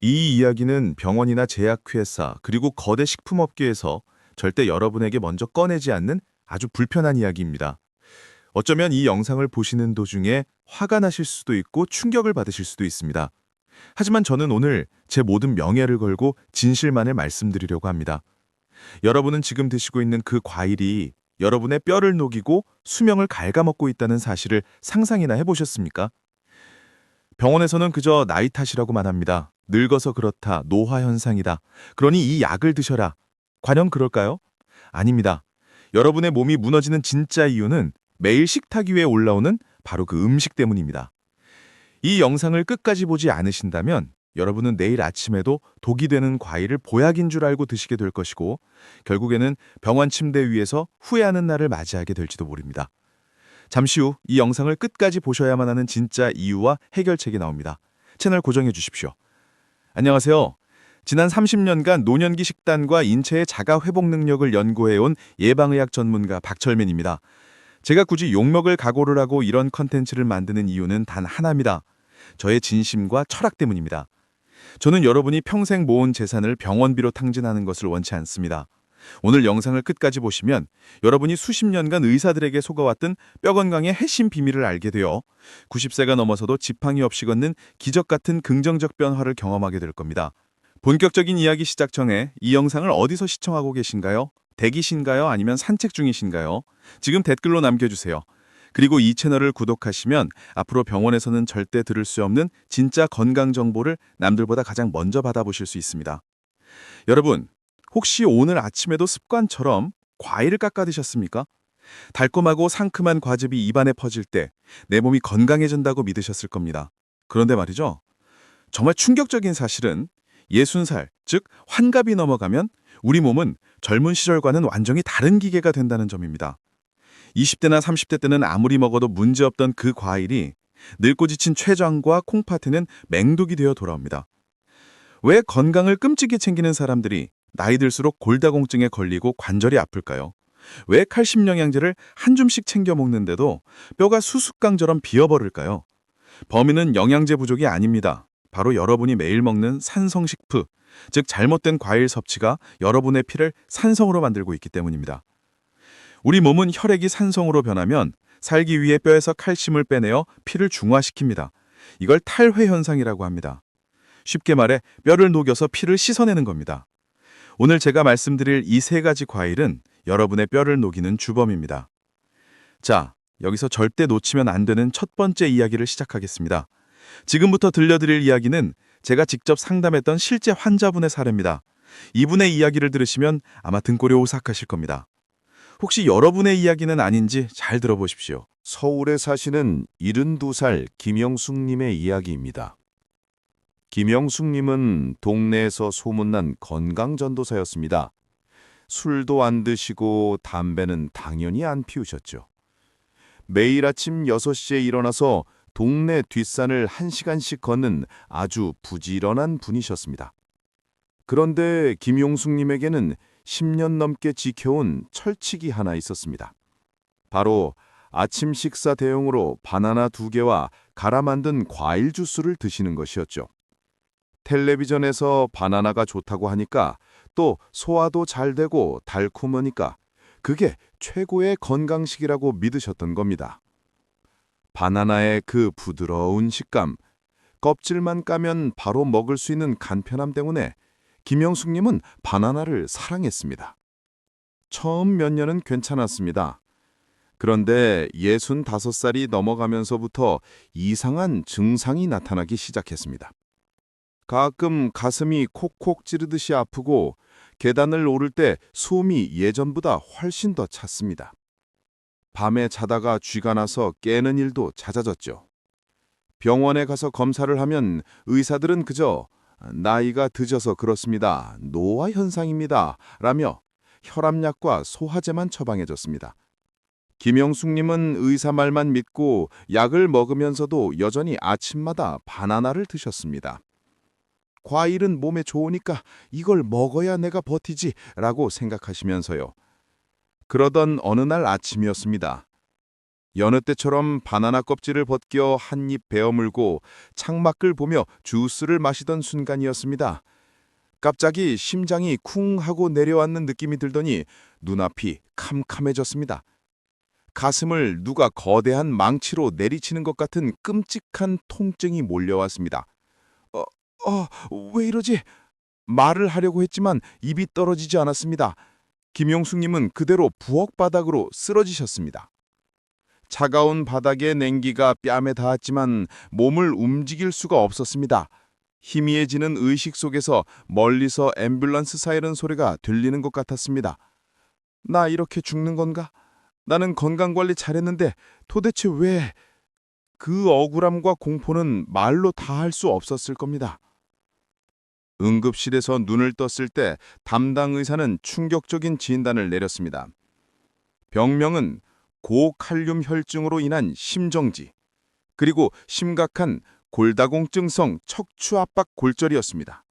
이 이야기는 병원이나 제약회사 그리고 거대 식품업계에서 절대 여러분에게 먼저 꺼내지 않는 아주 불편한 이야기입니다. 어쩌면 이 영상을 보시는 도중에 화가 나실 수도 있고 충격을 받으실 수도 있습니다. 하지만 저는 오늘 제 모든 명예를 걸고 진실만을 말씀드리려고 합니다. 여러분은 지금 드시고 있는 그 과일이 여러분의 뼈를 녹이고 수명을 갉아먹고 있다는 사실을 상상이나 해보셨습니까? 병원에서는 그저 나이 탓이라고만 합니다. 늙어서 그렇다, 노화 현상이다. 그러니 이 약을 드셔라. 과연 그럴까요? 아닙니다. 여러분의 몸이 무너지는 진짜 이유는 매일 식탁 위에 올라오는 바로 그 음식 때문입니다. 이 영상을 끝까지 보지 않으신다면 여러분은 내일 아침에도 독이 되는 과일을 보약인 줄 알고 드시게 될 것이고 결국에는 병원 침대 위에서 후회하는 날을 맞이하게 될지도 모릅니다. 잠시 후 이 영상을 끝까지 보셔야만 하는 진짜 이유와 해결책이 나옵니다. 채널 고정해 주십시오. 안녕하세요. 지난 30년간 노년기 식단과 인체의 자가 회복 능력을 연구해온 예방의학 전문가 박철민입니다. 제가 굳이 욕먹을 각오를 하고 이런 컨텐츠를 만드는 이유는 단 하나입니다. 저의 진심과 철학 때문입니다. 저는 여러분이 평생 모은 재산을 병원비로 탕진하는 것을 원치 않습니다. 오늘 영상을 끝까지 보시면 여러분이 수십 년간 의사들에게 속아왔던 뼈 건강의 핵심 비밀을 알게 되어 90세가 넘어서도 지팡이 없이 걷는 기적 같은 긍정적 변화를 경험하게 될 겁니다. 본격적인 이야기 시작 전에 이 영상을 어디서 시청하고 계신가요? 대기신가요? 아니면 산책 중이신가요? 지금 댓글로 남겨주세요. 그리고 이 채널을 구독하시면 앞으로 병원에서는 절대 들을 수 없는 진짜 건강 정보를 남들보다 가장 먼저 받아보실 수 있습니다. 여러분, 혹시 오늘 아침에도 습관처럼 과일을 깎아 드셨습니까? 달콤하고 상큼한 과즙이 입안에 퍼질 때 내 몸이 건강해진다고 믿으셨을 겁니다. 그런데 말이죠. 정말 충격적인 사실은 60살, 즉 환갑이 넘어가면 우리 몸은 젊은 시절과는 완전히 다른 기계가 된다는 점입니다. 20대나 30대 때는 아무리 먹어도 문제없던 그 과일이 늙고 지친 췌장과 콩팥에는 맹독이 되어 돌아옵니다. 왜 건강을 끔찍이 챙기는 사람들이 나이 들수록 골다공증에 걸리고 관절이 아플까요? 왜 칼슘 영양제를 한 줌씩 챙겨 먹는데도 뼈가 수수깡처럼 비어버릴까요? 범인은 영양제 부족이 아닙니다. 바로 여러분이 매일 먹는 산성식품, 즉 잘못된 과일 섭취가 여러분의 피를 산성으로 만들고 있기 때문입니다. 우리 몸은 혈액이 산성으로 변하면 살기 위해 뼈에서 칼슘을 빼내어 피를 중화시킵니다. 이걸 탈회 현상이라고 합니다. 쉽게 말해 뼈를 녹여서 피를 씻어내는 겁니다. 오늘 제가 말씀드릴 이 세 가지 과일은 여러분의 뼈를 녹이는 주범입니다. 자, 여기서 절대 놓치면 안 되는 첫 번째 이야기를 시작하겠습니다. 지금부터 들려드릴 이야기는 제가 직접 상담했던 실제 환자분의 사례입니다. 이분의 이야기를 들으시면 아마 등골이 오싹하실 겁니다. 혹시 여러분의 이야기는 아닌지 잘 들어보십시오. 서울에 사시는 72살 김영숙님의 이야기입니다. 김영숙님은 동네에서 소문난 건강전도사였습니다. 술도 안 드시고 담배는 당연히 안 피우셨죠. 매일 아침 6시에 일어나서 동네 뒷산을 1시간씩 걷는 아주 부지런한 분이셨습니다. 그런데 김용숙님에게는 10년 넘게 지켜온 철칙이 하나 있었습니다. 바로 아침 식사 대용으로 바나나 두 개와 갈아 만든 과일 주스를 드시는 것이었죠. 텔레비전에서 바나나가 좋다고 하니까 또 소화도 잘 되고 달콤하니까 그게 최고의 건강식이라고 믿으셨던 겁니다. 바나나의 그 부드러운 식감, 껍질만 까면 바로 먹을 수 있는 간편함 때문에 김영숙님은 바나나를 사랑했습니다. 처음 몇 년은 괜찮았습니다. 그런데 65살이 넘어가면서부터 이상한 증상이 나타나기 시작했습니다. 가끔 가슴이 콕콕 찌르듯이 아프고 계단을 오를 때 숨이 예전보다 훨씬 더 찼습니다. 밤에 자다가 쥐가 나서 깨는 일도 잦아졌죠. 병원에 가서 검사를 하면 의사들은 그저 나이가 늦어서 그렇습니다. 노화 현상입니다. 라며 혈압약과 소화제만 처방해줬습니다. 김영숙님은 의사 말만 믿고 약을 먹으면서도 여전히 아침마다 바나나를 드셨습니다. 과일은 몸에 좋으니까 이걸 먹어야 내가 버티지 라고 생각하시면서요. 그러던 어느 날 아침이었습니다. 여느 때처럼 바나나 껍질을 벗겨 한 입 베어 물고 창밖을 보며 주스를 마시던 순간이었습니다. 갑자기 심장이 쿵 하고 내려앉는 느낌이 들더니 눈앞이 캄캄해졌습니다. 가슴을 누가 거대한 망치로 내리치는 것 같은 끔찍한 통증이 몰려왔습니다. 어, 어, 왜 이러지? 말을 하려고 했지만 입이 떨어지지 않았습니다. 김용숙님은 그대로 부엌 바닥으로 쓰러지셨습니다. 차가운 바닥의 냉기가 뺨에 닿았지만 몸을 움직일 수가 없었습니다. 희미해지는 의식 속에서 멀리서 앰뷸런스 사이렌 소리가 들리는 것 같았습니다. 나 이렇게 죽는 건가? 나는 건강관리 잘했는데 도대체 왜... 그 억울함과 공포는 말로 다 할 수 없었을 겁니다. 응급실에서 눈을 떴을 때 담당 의사는 충격적인 진단을 내렸습니다. 병명은 고칼륨 혈증으로 인한 심정지, 그리고 심각한 골다공증성 척추압박 골절이었습니다.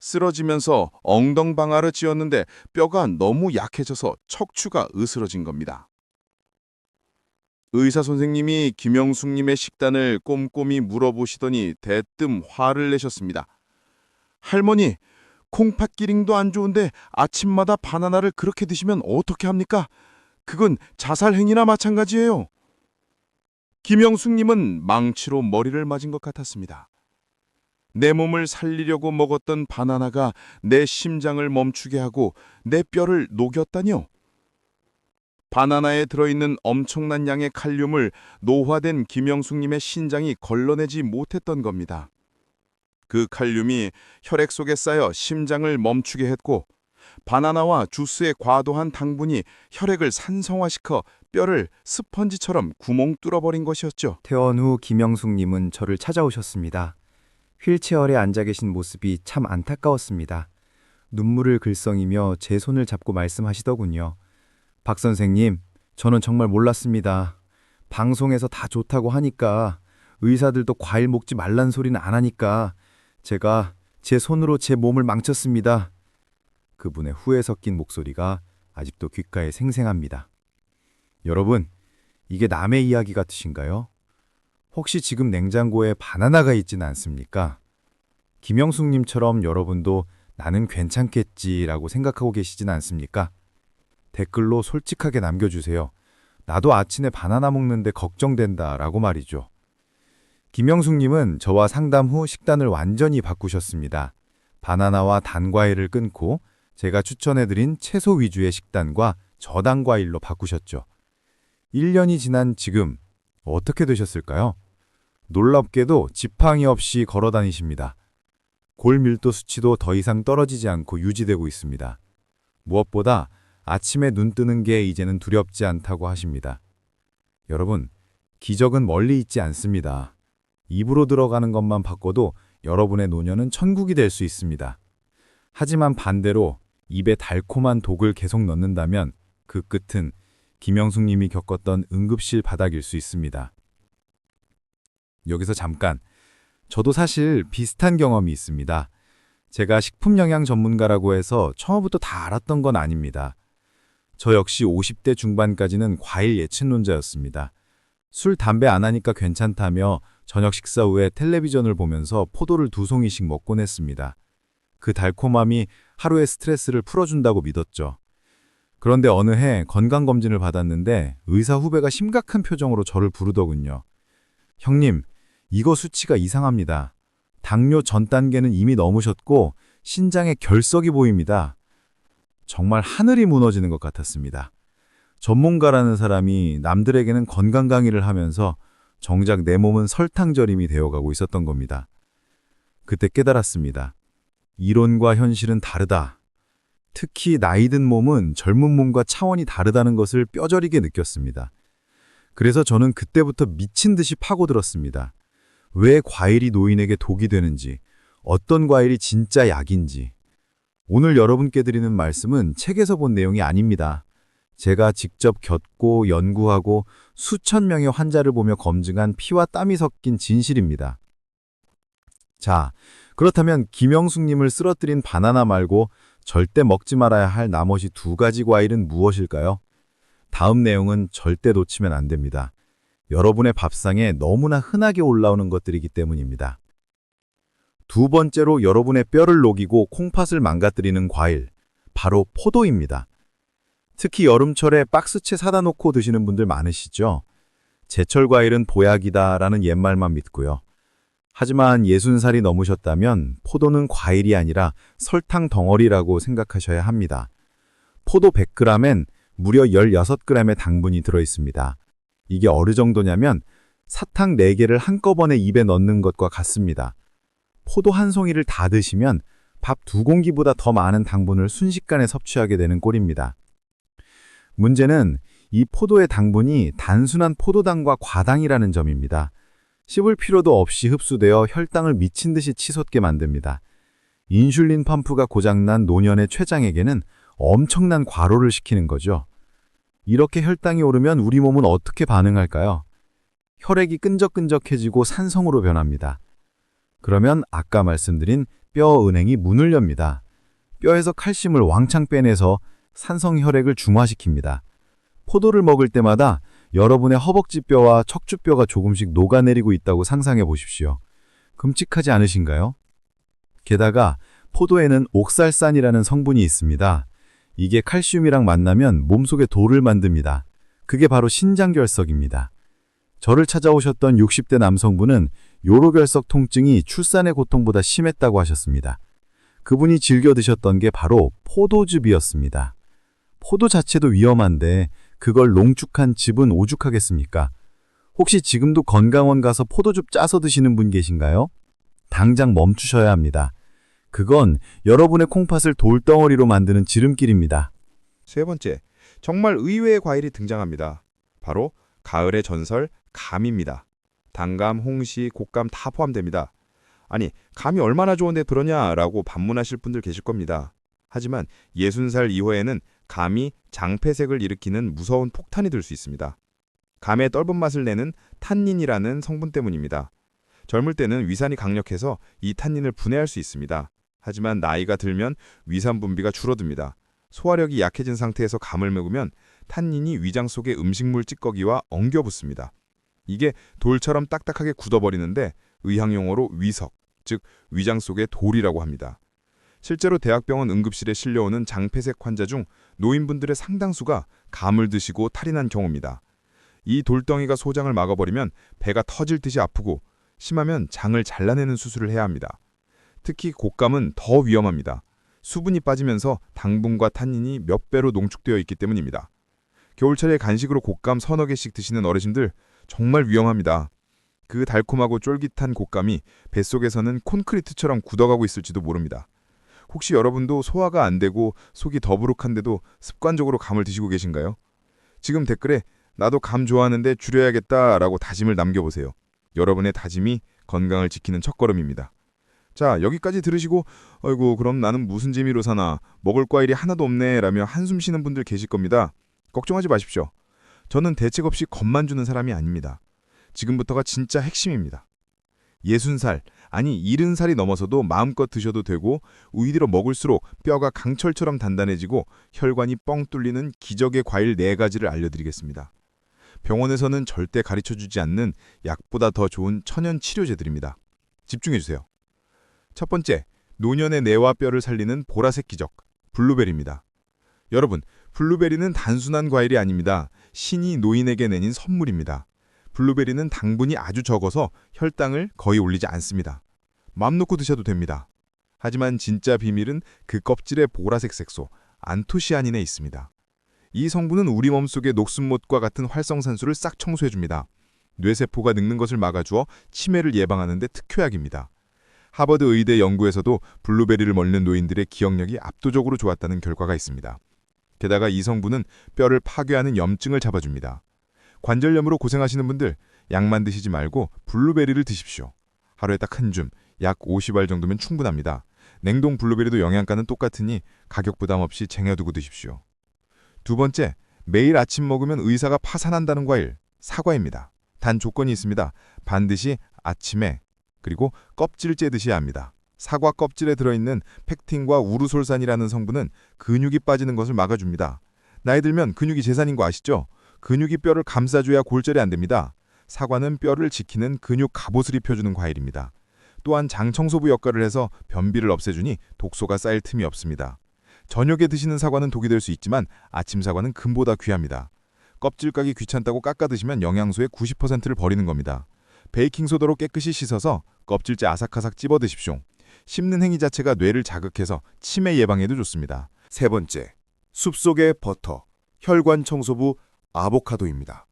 쓰러지면서 엉덩방아를 찧었는데 뼈가 너무 약해져서 척추가 으스러진 겁니다. 의사 선생님이 김영숙님의 식단을 꼼꼼히 물어보시더니 대뜸 화를 내셨습니다. 할머니, 콩팥 기링도 안 좋은데 아침마다 바나나를 그렇게 드시면 어떻게 합니까? 그건 자살 행위나 마찬가지예요. 김영숙님은 망치로 머리를 맞은 것 같았습니다. 내 몸을 살리려고 먹었던 바나나가 내 심장을 멈추게 하고 내 뼈를 녹였다뇨. 바나나에 들어있는 엄청난 양의 칼륨을 노화된 김영숙님의 신장이 걸러내지 못했던 겁니다. 그 칼륨이 혈액 속에 쌓여 심장을 멈추게 했고 바나나와 주스의 과도한 당분이 혈액을 산성화시켜 뼈를 스펀지처럼 구멍 뚫어버린 것이었죠. 퇴원 후 김영숙님은 저를 찾아오셨습니다. 휠체어에 앉아 계신 모습이 참 안타까웠습니다. 눈물을 글썽이며 제 손을 잡고 말씀하시더군요. 박 선생님, 저는 정말 몰랐습니다. 방송에서 다 좋다고 하니까 의사들도 과일 먹지 말란 소리는 안 하니까 제가 제 손으로 제 몸을 망쳤습니다. 그분의 후회 섞인 목소리가 아직도 귓가에 생생합니다. 여러분, 이게 남의 이야기 같으신가요? 혹시 지금 냉장고에 바나나가 있진 않습니까? 김영숙님처럼 여러분도 나는 괜찮겠지라고 생각하고 계시진 않습니까? 댓글로 솔직하게 남겨주세요. 나도 아침에 바나나 먹는데 걱정된다 라고 말이죠. 김영숙님은 저와 상담 후 식단을 완전히 바꾸셨습니다. 바나나와 단과일을 끊고 제가 추천해드린 채소 위주의 식단과 저당 과일로 바꾸셨죠. 1년이 지난 지금 어떻게 되셨을까요? 놀랍게도 지팡이 없이 걸어 다니십니다. 골 밀도 수치도 더 이상 떨어지지 않고 유지되고 있습니다. 무엇보다 아침에 눈 뜨는 게 이제는 두렵지 않다고 하십니다. 여러분, 기적은 멀리 있지 않습니다. 입으로 들어가는 것만 바꿔도 여러분의 노년은 천국이 될 수 있습니다. 하지만 반대로 입에 달콤한 독을 계속 넣는다면 그 끝은 김영숙 님이 겪었던 응급실 바닥일 수 있습니다. 여기서 잠깐, 저도 사실 비슷한 경험이 있습니다. 제가 식품 영양 전문가라고 해서 처음부터 다 알았던 건 아닙니다. 저 역시 50대 중반까지는 과일 예측론자였습니다. 술, 담배 안 하니까 괜찮다며 저녁 식사 후에 텔레비전을 보면서 포도를 두 송이씩 먹곤 했습니다. 그 달콤함이 하루의 스트레스를 풀어준다고 믿었죠. 그런데 어느 해 건강검진을 받았는데 의사 후배가 심각한 표정으로 저를 부르더군요. 형님, 이거 수치가 이상합니다. 당뇨 전 단계는 이미 넘으셨고 신장에 결석이 보입니다. 정말 하늘이 무너지는 것 같았습니다. 전문가라는 사람이 남들에게는 건강 강의를 하면서 정작 내 몸은 설탕 절임이 되어가고 있었던 겁니다. 그때 깨달았습니다. 이론과 현실은 다르다. 특히 나이 든 몸은 젊은 몸과 차원이 다르다는 것을 뼈저리게 느꼈습니다. 그래서 저는 그때부터 미친 듯이 파고들었습니다. 왜 과일이 노인에게 독이 되는지, 어떤 과일이 진짜 약인지. 오늘 여러분께 드리는 말씀은 책에서 본 내용이 아닙니다. 제가 직접 겪고 연구하고 수천 명의 환자를 보며 검증한 피와 땀이 섞인 진실입니다. 자, 그렇다면 김영숙님을 쓰러뜨린 바나나 말고 절대 먹지 말아야 할 나머지 두 가지 과일은 무엇일까요? 다음 내용은 절대 놓치면 안 됩니다. 여러분의 밥상에 너무나 흔하게 올라오는 것들이기 때문입니다. 두 번째로 여러분의 뼈를 녹이고 콩팥을 망가뜨리는 과일, 바로 포도입니다. 특히 여름철에 박스채 사다 놓고 드시는 분들 많으시죠? 제철 과일은 보약이다라는 옛말만 믿고요. 하지만 60살이 넘으셨다면 포도는 과일이 아니라 설탕 덩어리라고 생각하셔야 합니다. 포도 100g엔 무려 16g의 당분이 들어 있습니다. 이게 어느 정도냐면 사탕 4개를 한꺼번에 입에 넣는 것과 같습니다. 포도 한 송이를 다 드시면 밥 두 공기보다 더 많은 당분을 순식간에 섭취하게 되는 꼴입니다. 문제는 이 포도의 당분이 단순한 포도당과 과당이라는 점입니다. 씹을 필요도 없이 흡수되어 혈당을 미친 듯이 치솟게 만듭니다. 인슐린 펌프가 고장난 노년의 췌장에게는 엄청난 과로를 시키는 거죠. 이렇게 혈당이 오르면 우리 몸은 어떻게 반응할까요? 혈액이 끈적끈적해지고 산성으로 변합니다. 그러면 아까 말씀드린 뼈 은행이 문을 엽니다. 뼈에서 칼슘을 왕창 빼내서 산성 혈액을 중화시킵니다. 포도를 먹을 때마다 여러분의 허벅지 뼈와 척추 뼈가 조금씩 녹아내리고 있다고 상상해 보십시오. 끔찍하지 않으신가요? 게다가 포도에는 옥살산이라는 성분이 있습니다. 이게 칼슘이랑 만나면 몸속에 돌을 만듭니다. 그게 바로 신장결석입니다. 저를 찾아오셨던 60대 남성분은 요로결석 통증이 출산의 고통보다 심했다고 하셨습니다. 그분이 즐겨 드셨던 게 바로 포도즙이었습니다. 포도 자체도 위험한데 그걸 농축한 즙은 오죽하겠습니까? 혹시 지금도 건강원 가서 포도즙 짜서 드시는 분 계신가요? 당장 멈추셔야 합니다. 그건 여러분의 콩팥을 돌덩어리로 만드는 지름길입니다. 세 번째, 정말 의외의 과일이 등장합니다. 바로 가을의 전설 감입니다. 단감, 홍시, 곶감 다 포함됩니다. 아니, 감이 얼마나 좋은데 그러냐라고 반문하실 분들 계실 겁니다. 하지만 60살 이후에는 감이 장폐색을 일으키는 무서운 폭탄이 될 수 있습니다. 감의 떫은 맛을 내는 탄닌이라는 성분 때문입니다. 젊을 때는 위산이 강력해서 이 탄닌을 분해할 수 있습니다. 하지만 나이가 들면 위산 분비가 줄어듭니다. 소화력이 약해진 상태에서 감을 먹으면 탄닌이 위장 속의 음식물 찌꺼기와 엉겨 붙습니다. 이게 돌처럼 딱딱하게 굳어버리는데 의학용어로 위석, 즉 위장 속의 돌이라고 합니다. 실제로 대학병원 응급실에 실려오는 장폐색 환자 중 노인분들의 상당수가 감을 드시고 탈이 난 경우입니다. 이 돌덩이가 소장을 막아버리면 배가 터질 듯이 아프고 심하면 장을 잘라내는 수술을 해야 합니다. 특히 곶감은 더 위험합니다. 수분이 빠지면서 당분과 탄닌이 몇 배로 농축되어 있기 때문입니다. 겨울철에 간식으로 곶감 서너 개씩 드시는 어르신들 정말 위험합니다. 그 달콤하고 쫄깃한 곶감이 뱃속에서는 콘크리트처럼 굳어가고 있을지도 모릅니다. 혹시 여러분도 소화가 안 되고 속이 더부룩한데도 습관적으로 감을 드시고 계신가요? 지금 댓글에 나도 감 좋아하는데 줄여야겠다라고 다짐을 남겨보세요. 여러분의 다짐이 건강을 지키는 첫걸음입니다. 자, 여기까지 들으시고 아이고 그럼 나는 무슨 재미로 사나 먹을 과일이 하나도 없네 라며 한숨 쉬는 분들 계실 겁니다. 걱정하지 마십시오. 저는 대책 없이 겁만 주는 사람이 아닙니다. 지금부터가 진짜 핵심입니다. 60살, 아니 70살이 넘어서도 마음껏 드셔도 되고 우이디로 먹을수록 뼈가 강철처럼 단단해지고 혈관이 뻥 뚫리는 기적의 과일 4가지를 알려드리겠습니다. 병원에서는 절대 가르쳐주지 않는 약보다 더 좋은 천연 치료제들입니다. 집중해주세요. 첫 번째, 노년의 뇌와 뼈를 살리는 보라색 기적, 블루베리입니다. 여러분, 블루베리는 단순한 과일이 아닙니다. 신이 노인에게 내린 선물입니다. 블루베리는 당분이 아주 적어서 혈당을 거의 올리지 않습니다. 맘 놓고 드셔도 됩니다. 하지만 진짜 비밀은 그 껍질의 보라색 색소, 안토시아닌에 있습니다. 이 성분은 우리 몸속의 녹슨못과 같은 활성산소를 싹 청소해줍니다. 뇌세포가 늙는 것을 막아주어 치매를 예방하는 데 특효약입니다. 하버드 의대 연구에서도 블루베리를 먹는 노인들의 기억력이 압도적으로 좋았다는 결과가 있습니다. 게다가 이 성분은 뼈를 파괴하는 염증을 잡아줍니다. 관절염으로 고생하시는 분들 약만 드시지 말고 블루베리를 드십시오. 하루에 딱 한 줌, 약 50알 정도면 충분합니다. 냉동 블루베리도 영양가는 똑같으니 가격 부담 없이 쟁여두고 드십시오. 두 번째, 매일 아침 먹으면 의사가 파산한다는 과일, 사과입니다. 단 조건이 있습니다. 반드시 아침에 그리고 껍질째 드셔야 합니다. 사과 껍질에 들어있는 펙틴과 우르솔산이라는 성분은 근육이 빠지는 것을 막아줍니다. 나이 들면 근육이 재산인 거 아시죠? 근육이 뼈를 감싸줘야 골절이 안 됩니다. 사과는 뼈를 지키는 근육 갑옷을 입혀주는 과일입니다. 또한 장 청소부 역할을 해서 변비를 없애주니 독소가 쌓일 틈이 없습니다. 저녁에 드시는 사과는 독이 될 수 있지만 아침 사과는 금보다 귀합니다. 껍질 까기 귀찮다고 깎아 드시면 영양소의 90%를 버리는 겁니다. 베이킹소다로 깨끗이 씻어서 껍질째 아삭아삭 찝어 드십시오. 씹는 행위 자체가 뇌를 자극해서 치매 예방에도 좋습니다. 세 번째, 숲속의 버터, 혈관 청소부 아보카도입니다.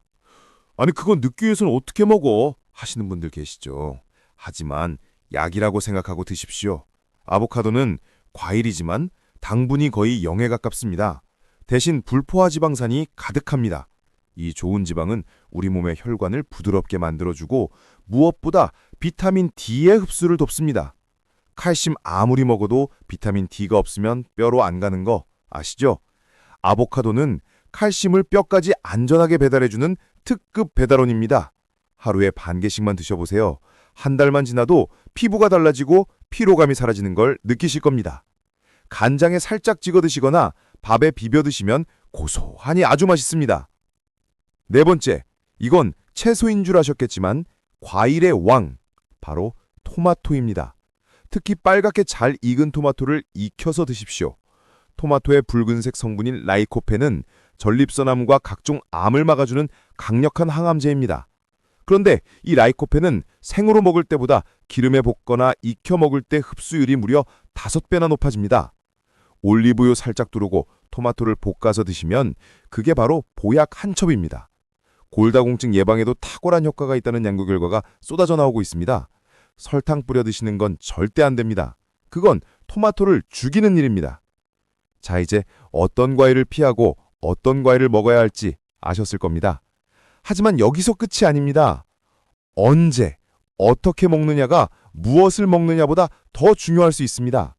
아니 그건 늦기 위해서는 어떻게 먹어? 하시는 분들 계시죠. 하지만 약이라고 생각하고 드십시오. 아보카도는 과일이지만 당분이 거의 0에 가깝습니다. 대신 불포화 지방산이 가득합니다. 이 좋은 지방은 우리 몸의 혈관을 부드럽게 만들어주고 무엇보다 비타민 D의 흡수를 돕습니다. 칼슘 아무리 먹어도 비타민 D가 없으면 뼈로 안 가는 거 아시죠? 아보카도는 칼슘을 뼈까지 안전하게 배달해주는 특급 배달원입니다. 하루에 반 개씩만 드셔보세요. 한 달만 지나도 피부가 달라지고 피로감이 사라지는 걸 느끼실 겁니다. 간장에 살짝 찍어 드시거나 밥에 비벼 드시면 고소하니 아주 맛있습니다. 네 번째, 이건 채소인 줄 아셨겠지만 과일의 왕, 바로 토마토입니다. 특히 빨갛게 잘 익은 토마토를 익혀서 드십시오. 토마토의 붉은색 성분인 라이코펜은 전립선암과 각종 암을 막아주는 강력한 항암제입니다. 그런데 이 라이코펜은 생으로 먹을 때보다 기름에 볶거나 익혀 먹을 때 흡수율이 무려 5배나 높아집니다. 올리브유 살짝 두르고 토마토를 볶아서 드시면 그게 바로 보약 한 첩입니다. 골다공증 예방에도 탁월한 효과가 있다는 연구 결과가 쏟아져 나오고 있습니다. 설탕 뿌려 드시는 건 절대 안 됩니다. 그건 토마토를 죽이는 일입니다. 자, 이제 어떤 과일을 피하고 어떤 과일을 먹어야 할지 아셨을 겁니다. 하지만 여기서 끝이 아닙니다. 언제, 어떻게 먹느냐가 무엇을 먹느냐보다 더 중요할 수 있습니다.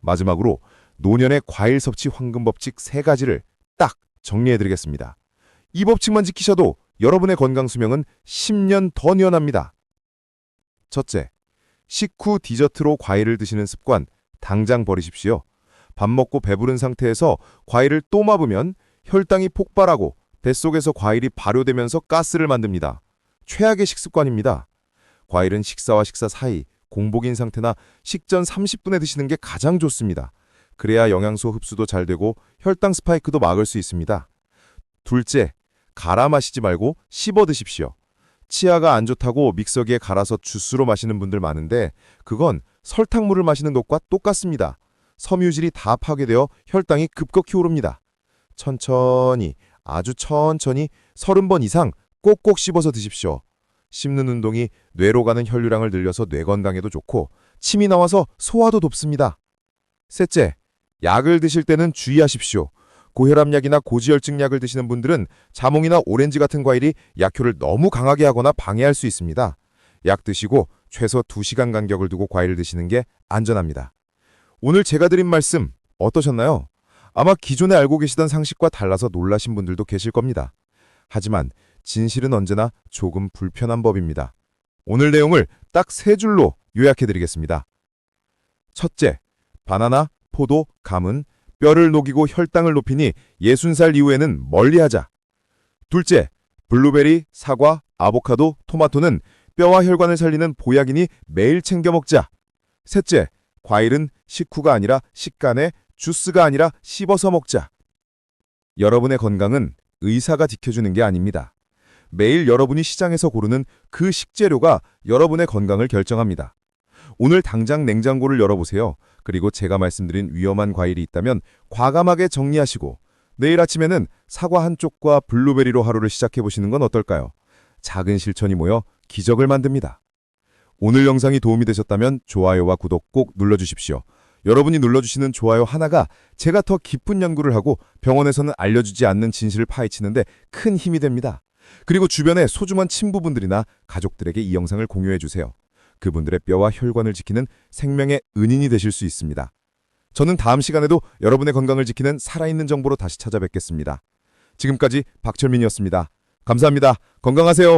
마지막으로 노년의 과일 섭취 황금 법칙 세 가지를 딱 정리해 드리겠습니다. 이 법칙만 지키셔도 여러분의 건강 수명은 10년 더 늘어납니다. 첫째, 식후 디저트로 과일을 드시는 습관 당장 버리십시오. 밥 먹고 배부른 상태에서 과일을 또 맛보면 혈당이 폭발하고 뱃속에서 과일이 발효되면서 가스를 만듭니다. 최악의 식습관입니다. 과일은 식사와 식사 사이 공복인 상태나 식전 30분에 드시는 게 가장 좋습니다. 그래야 영양소 흡수도 잘 되고 혈당 스파이크도 막을 수 있습니다. 둘째, 갈아 마시지 말고 씹어 드십시오. 치아가 안 좋다고 믹서기에 갈아서 주스로 마시는 분들 많은데 그건 설탕물을 마시는 것과 똑같습니다. 섬유질이 다 파괴되어 혈당이 급격히 오릅니다. 천천히, 아주 천천히 30번 이상 꼭꼭 씹어서 드십시오. 씹는 운동이 뇌로 가는 혈류량을 늘려서 뇌 건강에도 좋고 침이 나와서 소화도 돕습니다. 셋째, 약을 드실 때는 주의하십시오. 고혈압약이나 고지혈증 약을 드시는 분들은 자몽이나 오렌지 같은 과일이 약효를 너무 강하게 하거나 방해할 수 있습니다. 약 드시고 최소 2시간 간격을 두고 과일을 드시는 게 안전합니다. 오늘 제가 드린 말씀 어떠셨나요? 아마 기존에 알고 계시던 상식과 달라서 놀라신 분들도 계실 겁니다. 하지만 진실은 언제나 조금 불편한 법입니다. 오늘 내용을 딱 세 줄로 요약해 드리겠습니다. 첫째, 바나나, 포도, 감은 뼈를 녹이고 혈당을 높이니 60살 이후에는 멀리하자. 둘째, 블루베리, 사과, 아보카도, 토마토는 뼈와 혈관을 살리는 보약이니 매일 챙겨 먹자. 셋째, 과일은 식후가 아니라 식간에 주스가 아니라 씹어서 먹자. 여러분의 건강은 의사가 지켜주는 게 아닙니다. 매일 여러분이 시장에서 고르는 그 식재료가 여러분의 건강을 결정합니다. 오늘 당장 냉장고를 열어보세요. 그리고 제가 말씀드린 위험한 과일이 있다면 과감하게 정리하시고 내일 아침에는 사과 한 쪽과 블루베리로 하루를 시작해보시는 건 어떨까요? 작은 실천이 모여 기적을 만듭니다. 오늘 영상이 도움이 되셨다면 좋아요와 구독 꼭 눌러주십시오. 여러분이 눌러주시는 좋아요 하나가 제가 더 깊은 연구를 하고 병원에서는 알려주지 않는 진실을 파헤치는데 큰 힘이 됩니다. 그리고 주변의 소중한 친부분들이나 가족들에게 이 영상을 공유해주세요. 그분들의 뼈와 혈관을 지키는 생명의 은인이 되실 수 있습니다. 저는 다음 시간에도 여러분의 건강을 지키는 살아있는 정보로 다시 찾아뵙겠습니다. 지금까지 박철민이었습니다. 감사합니다. 건강하세요.